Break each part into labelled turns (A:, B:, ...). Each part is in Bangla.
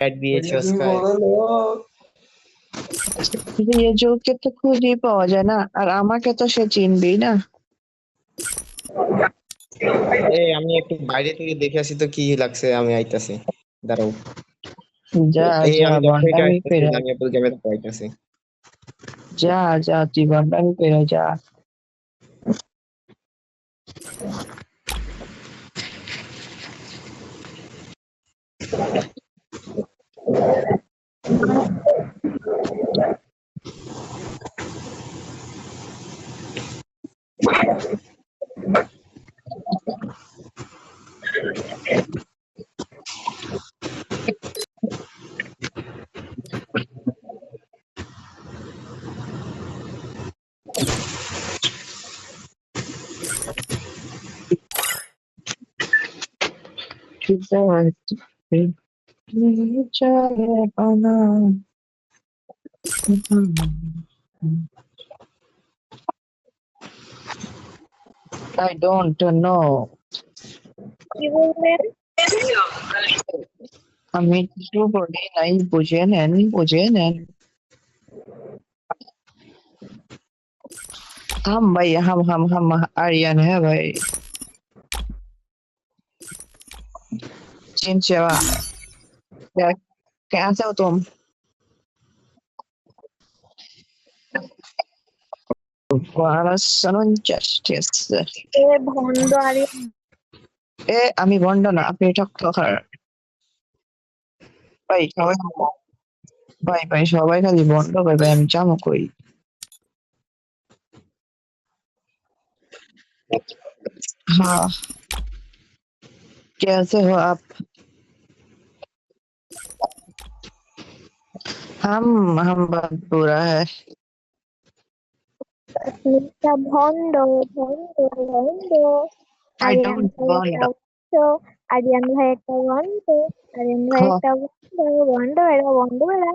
A: অ্যাড দিয়েছিস
B: রিয়াজুকে তো খুঁজেই পাওয়া যায় না আর আমাকে তো সে চিনবেই না।
A: এই আমি একটু বাইরে থেকে দেখে আসি তো কি লাগছে আমি আইতাছি। দাঁড়াও।
B: যা যা
A: আইতাছি,
B: করে।
A: আমি আইতাছি।
B: যা। যা তুই I don't know.
C: কি বললেন
B: আমি কিছু বলি নাই বুঝে নেন বুঝে নেন हम भाई हम हम हम आर्यन है भाई चीन सेवा क्या कैसे हो तुम justice.
C: এ ভন্ড আরে
B: এ আমি ভন্ড না আপনি ঠকঠকার ভাই সবাই ভাই ভাই সবাই খালি ভন্ড ভাই ভাই আমি জানো কই हाँ कैसे हो आप हम हम बहुत बुरा है
C: মিস্টার ভন্ড ভন্ড ভন্ড
B: I
C: আরিয়ান
B: don't
C: ভাই একটা ভন্ড আরিয়ান ভাই একটা ভন্ড আরিয়ান ভাই
B: হ্যাঁ।
C: একটা ভন্ড ভন্ড এরা ভন্ড এরা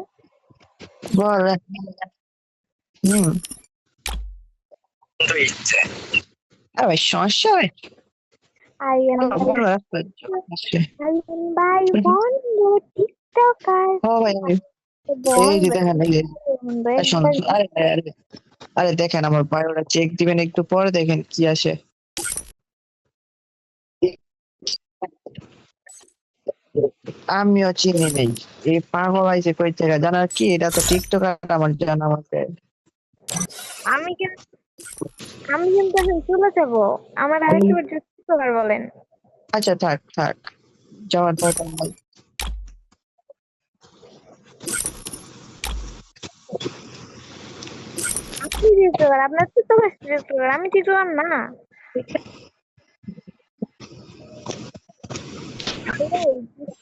B: বল হুম আরে সমস্যা আছে এই যে
C: ভন্ড
B: এই শোন, শোন, আরে দেখেন আমার বায়োটা চেক দিবেন একটু পরে দেখেন কি আসে। আমিও চিনি নেই। এই পাগল আইছে কই থেকে? জানার কি? এটা তো টিকটক আমার জানা মতে।
C: আমি কিন্তু আমি কিন্তু এখন চলে যাব। আমার আরেকবার টিকটকার বলেন।
B: আচ্ছা থাক থাক। যাওয়ার দরকার নাই।
C: আপনি টিকটকার আপনার টিকটকার টিকটকার আমি টিকটকার না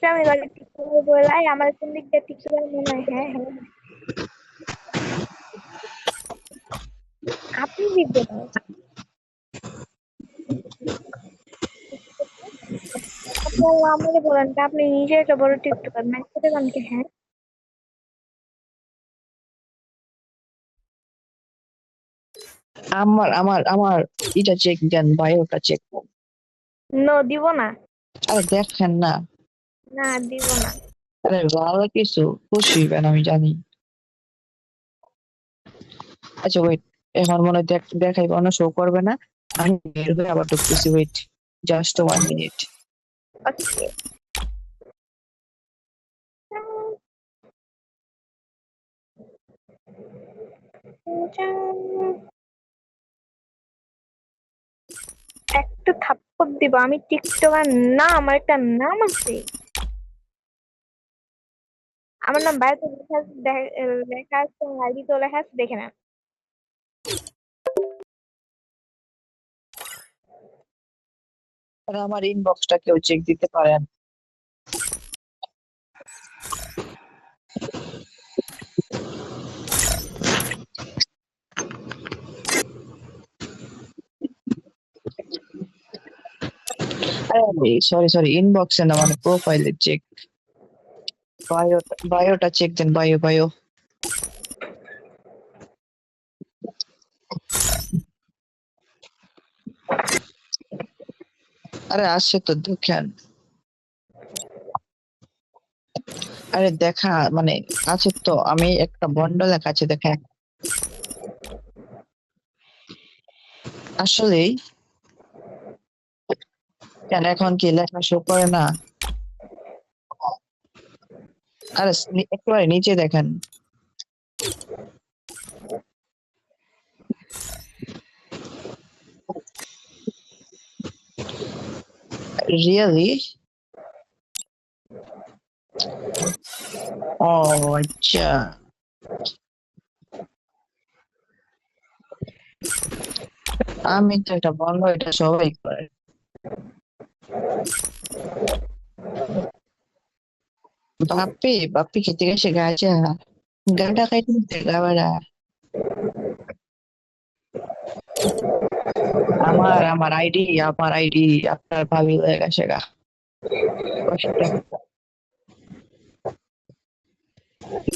C: আমি গাড়ি টিকটকার বলাই আমার কোন দিক দিয়ে টিকটকার মনে হয় হ্যাঁ হ্যাঁ আপনি দিবেন আমাকে বলেন তো আপনি নিজে একটা বড় টিকটকার ম্যাচ করে কি? হ্যাঁ।
B: আমার আমার আমার এটা চেক দেন বায়োটা চেক
C: নো দিব না।
B: আরে দেখেন না।
C: না দিব না।
B: আরে ভালো কিছু খুশি হইবেন আমি জানি। আচ্ছা ওয়েট এখন মনে হয় দেখ- দেখাইবে অন্য শো করবে না। আমি বের হয়ে আবার ঢুকতেছি ওয়েট জাস্ট ওয়ান মিনিট
C: একটা থাপ্পড় দিব, আমি টিকটকার না, আমার একটা নাম আছে। আমার নাম বাইরে লেখা আছে লেখা আছে দেখে নেন।
B: আর আমার ইনবক্সটা কেউ চেক দিতে পারেন সরি সরি ইনবক্সে না মানে প্রোফাইলে চেক বায়ো বায়োটা চেক দেন বায়ো বায়ো আরে আসছে তো, দেখেন। আরে দেখা মানে আছে তো, আমি একটা বন্ডলের কাছে দেখা আসলেই, কেন এখন কি লেখা শো করে না? আরে একেবারে নিচে দেখেন। রিয়েলি ও আচ্ছা আমি তো এটা বন্ধ এটা সবাই করে বাপি বাপি খেতে গেছে গাছা গাটা খাইতে দিতে গাবারা আমার আমার আইডি আমার আইডি আপনার ভাবি হয়ে গেছে গা কষ্ট।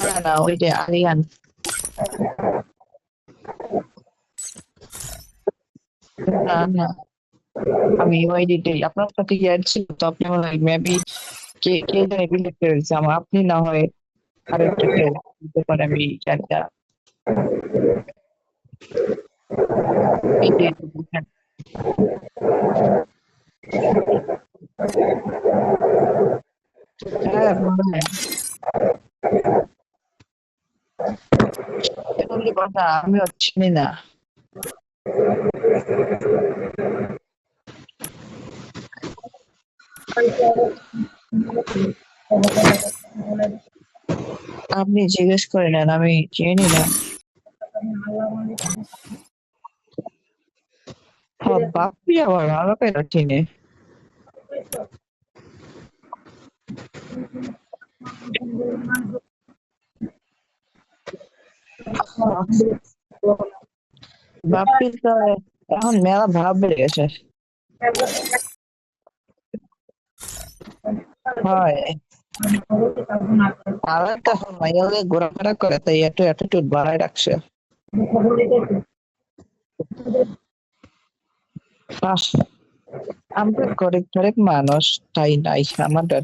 B: না না ওই যে আরিয়ান না না আমি ওই ডিটেল আপনার সাথে ইয়ার ছিল তো আপনি মনে হয় মেবি কে কে জানে বিলিভ করেছে আমার আপনি না হয় আরেকটা কেউ দিতে পারে আমি জানি না আমিও চিনি না আপনি জিজ্ঞেস করে নেন আমি চিনি না বাপি আবার ভালো কেন চিনে। বাপি তো এখন মেলা ভাব বেড়ে গেছে। হয়। ঘোরাফেরা করে, তাই একটু অ্যাটিটিউড বাড়ায় রাখছে। আহ, আমরা গরিব গরিব মানুষ তাই নাই আমাদের